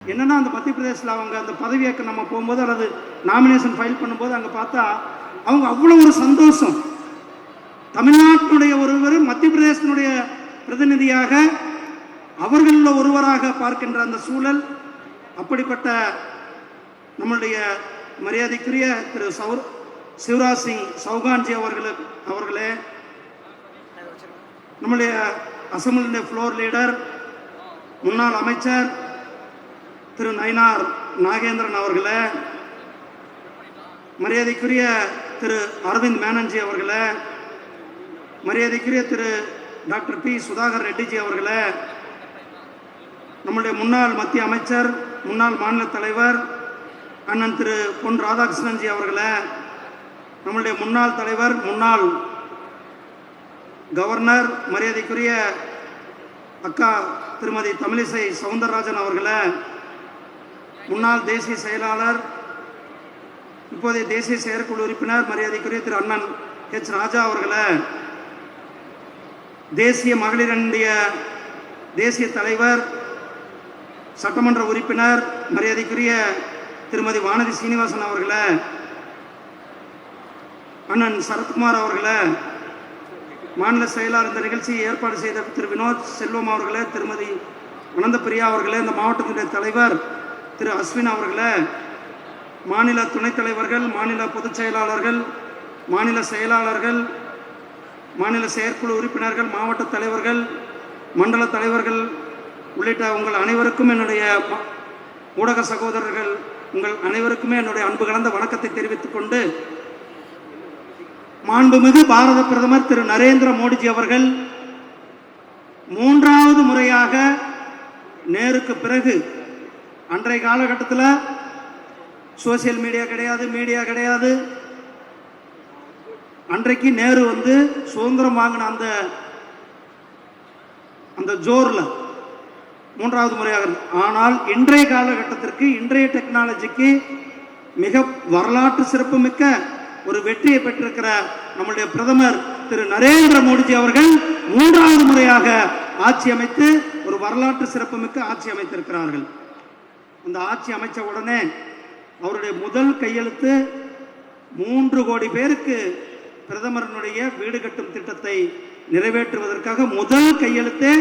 என்னன்னா அந்த மத்திய பிரதேசத்தில் அவங்க அந்த பதவியேற்க நம்ம போகும்போது அல்லது நாமினேஷன் ஃபைல் பண்ணும்போது அங்கே பார்த்தா அவங்க அவ்வளோ ஒரு சந்தோஷம். தமிழ்நாட்டினுடைய ஒருவர் மத்திய பிரதேசத்தினுடைய பிரதிநிதியாக அவர்களில் ஒருவராக பார்க்கின்ற அந்த சூழல் அப்படிப்பட்ட நம்மளுடைய மரியாதைக்குரிய திரு சௌர் சிவராஜ் சிங் சௌகான்ஜி அவர்களுக்கு அவர்களே. நம்முடைய அசம்பிளியுடைய ஃப்ளோர் லீடர் முன்னாள் அமைச்சர் திரு நயினார் நாகேந்திரன் அவர்களே மரியாதைக்குரிய திரு அரவிந்த் மேனன்ஜி அவர்களே மரியாதைக்குரிய திரு டாக்டர் பி. சுதாகர் ரெட்டிஜி அவர்களே நம்முடைய முன்னாள் மத்திய அமைச்சர் முன்னாள் மாநில தலைவர் அண்ணன் திரு பொன் ராதாகிருஷ்ணன்ஜி அவர்களே நம்முடைய முன்னாள் தலைவர் முன்னாள் கவர்னர் மரியாதைக்குரிய அக்கா திருமதி தமிழிசை சவுந்தரராஜன் அவர்களை முன்னாள் தேசிய செயலாளர் இப்போதைய தேசிய செயற்குழு உறுப்பினர் மரியாதைக்குரிய திரு அண்ணன் ஹெச் ராஜா அவர்களை தேசிய மகளிரனுடைய தேசிய தலைவர் சட்டமன்ற உறுப்பினர் மரியாதைக்குரிய திருமதி வானதி சீனிவாசன் அவர்களை அண்ணன் சரத்குமார் அவர்களை மாநில செயலாளர் இந்த நிகழ்ச்சியை ஏற்பாடு செய்த திரு வினோத் செல்வம் அவர்களே திருமதி அனந்தபிரியா அவர்களே இந்த மாவட்டத்தினுடைய தலைவர் திரு அஸ்வின் அவர்களை மாநில துணைத் தலைவர்கள் மாநில பொதுச் செயலாளர்கள் மாநில செயலாளர்கள் மாநில செயற்குழு உறுப்பினர்கள் மாவட்ட தலைவர்கள் மண்டல தலைவர்கள் உள்ளிட்ட உங்கள் அனைவருக்கும் என்னுடைய ஊடக சகோதரர்கள் உங்கள் அனைவருக்குமே என்னுடைய அன்பு கலந்த வணக்கத்தை தெரிவித்துக் கொண்டு மாண்புமிகு பாரத பிரதமர் திரு நரேந்திர மோடிஜி அவர்கள் மூன்றாவது முறையாக நேருக்கு பிறகு அன்றைய காலகட்டத்தில் சோசியல் மீடியா கிடையாது மீடியா கிடையாது. அன்றைக்கு நேரு வந்து சுதந்திரம் வாங்கின அந்த அந்த ஜோரில் மூன்றாவது முறையாக ஆனால் இன்றைய காலகட்டத்திற்கு இன்றைய டெக்னாலஜிக்கு மிக வரலாற்று சிறப்புமிக்க ஒரு வெற்றியை பெற்றிருக்கிற நம்முடைய பிரதமர் திரு நரேந்திர மோடிஜி அவர்கள் மூன்றாவது முறையாக ஆட்சி அமைத்து ஒரு வரலாற்று சிறப்புமிக்க ஆட்சி அமைத்திருக்கிறார்கள். அந்த ஆட்சி அமைச்ச உடனே அவருடைய முதல் கையெழுத்து மூன்று கோடி பேருக்கு பிரதமரனுடைய வீடு கட்டும் திட்டத்தை நிறைவேற்றுவதற்காக முதல் கையெழுத்தே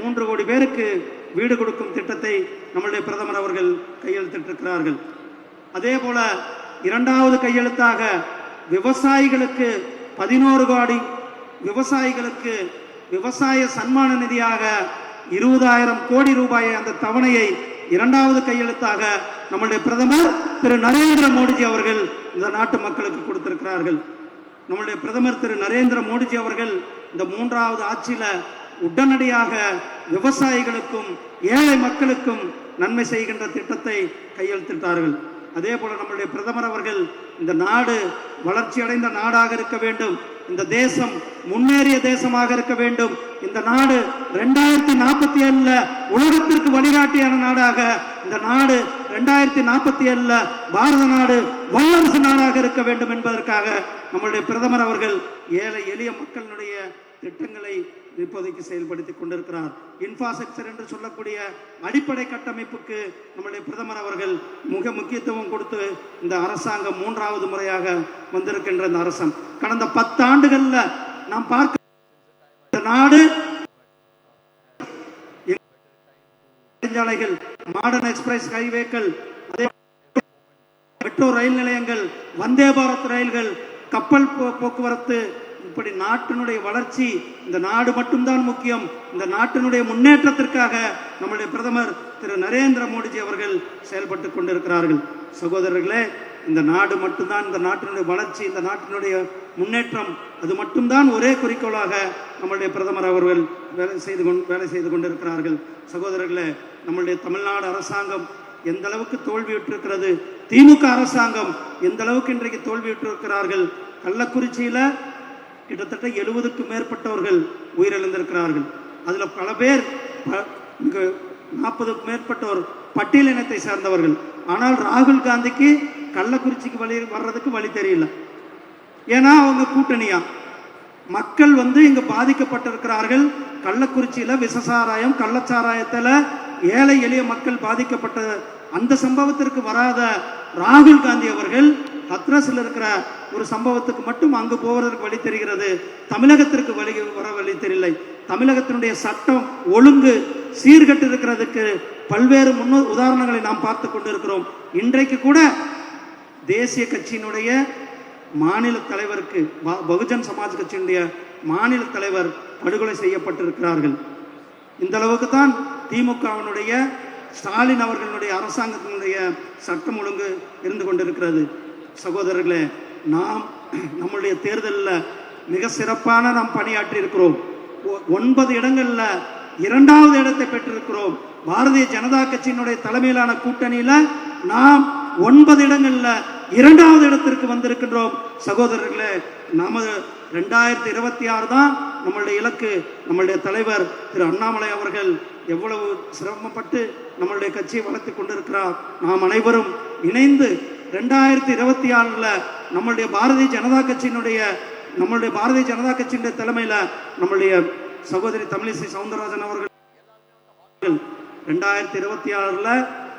மூன்று கோடி பேருக்கு வீடு கொடுக்கும் திட்டத்தை நம்மளுடைய பிரதமர் அவர்கள் கையெழுத்திட்டிருக்கிறார்கள். அதே போல இரண்டாவது கையெழுத்தாக விவசாயிகளுக்கு பதினோரு கோடி விவசாயிகளுக்கு விவசாய சன்மான நிதியாக இருபதாயிரம் கோடி ரூபாயை அந்த தவணையை இரண்டாவது கையெழுத்தாக நம்முடைய பிரதமர் திரு நரேந்திர மோடிஜி அவர்கள் இந்த நாட்டு மக்களுக்கு கொடுத்திருக்கிறார்கள். நம்முடைய பிரதமர் திரு நரேந்திர மோடிஜி அவர்கள் இந்த மூன்றாவது ஆட்சியில உடனடியாக விவசாயிகளுக்கும் ஏழை மக்களுக்கும் நன்மை செய்கின்ற திட்டத்தை கையெழுத்திட்டார்கள். அதே போல நம்முடைய பிரதமர் அவர்கள் இந்த நாடு வளர்ச்சி அடைந்த நாடாக இருக்க வேண்டும். இந்த தேசம் முன்னேறிய தேசமாக இருக்க வேண்டும். இந்த நாடு ரெண்டாயிரத்தி நாற்பத்தி ஏழுல உலகத்திற்கு வழிகாட்டியான நாடாக இந்த நாடு ரெண்டாயிரத்தி நாற்பத்தி ஏழுல பாரத நாடு வல்லரசு நாடாக இருக்க வேண்டும் என்பதற்காக நம்மளுடைய பிரதமர் அவர்கள் ஏழை எளிய மக்களினுடைய திட்டங்களை இப்போதைக்கு செயல்படுத்தி கொண்டிருக்கிறார். இன்ஃப்ராஸ்ட்ரக்சர் என்று சொல்லக்கூடிய அடிப்படை கட்டமைப்புக்கு நம்முடைய பிரதமர் அவர்கள் மிக முக்கியத்துவம் கொடுத்து இந்த அரசாங்கம் மூன்றாவது முறையாக வந்திருக்கின்ற இந்த அரசம். கடந்த பத்தாண்டுகளில் நாம் பார்க்க இந்த நாடு நெடுஞ்சாலைகள் மாடர்ன் எக்ஸ்பிரஸ் ஹைவேக்கள் மெட்ரோ ரயில் நிலையங்கள் வந்தே பாரத் ரயில்கள் கப்பல் போ- போக்குவரத்து இப்படி நாட்டினுடைய வளர்ச்சி இந்த நாடு மட்டும்தான் முக்கியம். இந்த நாட்டினுடைய முன்னேற்றத்திற்காக நம்முடைய பிரதமர் திரு நரேந்திர மோடிஜி அவர்கள் செயல்பட்டு கொண்டிருக்கிறார்கள். சகோதரர்களே இந்த நாடு மட்டும்தான் இந்த நாட்டினுடைய வளர்ச்சி இந்த நாட்டினுடைய முன்னேற்றம் அது மட்டும்தான் ஒரே குறிக்கோளாக நம்மளுடைய பிரதமர் அவர்கள் வேலை செய்து கொண்டு வேலை செய்து கொண்டிருக்கிறார்கள். சகோதரர்களே நம்மளுடைய தமிழ்நாடு அரசாங்கம் எந்த அளவுக்கு தோல்வியுற்றிருக்கிறது? திமுக அரசாங்கம் எந்த அளவுக்கு இன்றைக்கு தோல்வியுற்றிருக்கிறார்கள்? கள்ளக்குறிச்சியில கிட்டத்தட்ட எழுபதுக்கும் மேற்பட்டவர்கள் உயிரிழந்திருக்கிறார்கள். அதில் பல பேர் நாற்பதுக்கும் மேற்பட்டோர் பட்டியல் இனத்தை சார்ந்தவர்கள். ஆனால் ராகுல் காந்திக்கு கள்ளக்குறிச்சிக்கு வழி வர்றதுக்கு வழி தெரியல. ஏன்னா அவங்க கூட்டணியா? மக்கள் வந்து இங்கே பாதிக்கப்பட்டிருக்கிறார்கள். கள்ளக்குறிச்சியில விசசாராயம் கள்ளச்சாராயத்துல ஏழை எளிய மக்கள் பாதிக்கப்பட்ட அந்த சம்பவத்திற்கு வராத ராகுல் காந்தி அவர்கள் ஹத்ராஸில் இருக்கிற ஒரு சம்பவத்துக்கு மட்டும் அங்கு போவதற்கு வழி தெரிகிறது. தமிழகத்திற்கு வழி வர வழி தெரியலை. தமிழகத்தினுடைய சட்டம் ஒழுங்கு சீர்கட்டு இருக்கிறதுக்கு பல்வேறு முன்னு உதாரணங்களை நாம் பார்த்து கொண்டிருக்கிறோம். இன்றைக்கு கூட தேசிய கட்சியினுடைய மாநில தலைவருக்கு ப- பகுஜன் சமாஜ் கட்சியினுடைய மாநில தலைவர் படுகொலை செய்யப்பட்டிருக்கிறார்கள். இந்த அளவுக்கு தான் திமுகவினுடைய ஸ்டாலின் அவர்களுடைய அரசாங்கத்தினுடைய சட்டம் ஒழுங்கு இருந்து கொண்டிருக்கிறது. சகோதரர்களே நாம் நம்மளுடைய தேர்தலில் மிக சிறப்பான நாம் பணியாற்றி இருக்கிறோம் ஒ- ஒன்பது இடங்களில் இரண்டாவது இடத்தை பெற்றிருக்கிறோம். பாரதிய ஜனதா கட்சியினுடைய தலைமையிலான கூட்டணியில் நாம் ஒன்பது இடங்களில் இரண்டாவது இடத்திற்கு வந்திருக்கின்றோம். சகோதரர்களே நமது ரெண்டாயிரத்தி இருபத்தி ஆறு தான் நம்மளுடைய இலக்கு. நம்மளுடைய தலைவர் திரு அண்ணாமலை அவர்கள் எவ்வளவு சிரமப்பட்டு நம்மளுடைய கட்சியை வளர்த்து கொண்டிருக்கிறார். நாம் அனைவரும் இணைந்து ரெண்டாயிரத்தி இருபத்தி ஆறுல நம்மளுடைய பாரதிய ஜனதா கட்சியினுடைய நம்மளுடைய பாரதிய ஜனதா கட்சியினுடைய தலைமையில நம்மளுடைய சகோதரி தமிழிசை சவுந்தரராஜன் அவர்கள் ரெண்டாயிரத்தி இருபத்தி ஆறுல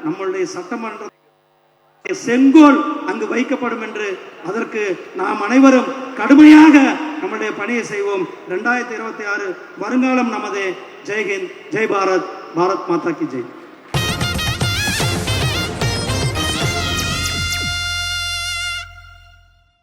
நம்மளுடைய சட்டமன்ற செங்கோல் அங்கு வைக்கப்படும் என்று அதற்கு நாம் அனைவரும் கடுமையாக நம்முடைய பணியை செய்வோம். ரெண்டாயிரத்தி இருபத்தி ஆறு வருங்காலம் நமது. ஜெய்ஹிந்த் ஜெய் பாரத் பாரத் மாதா கி ஜெய்.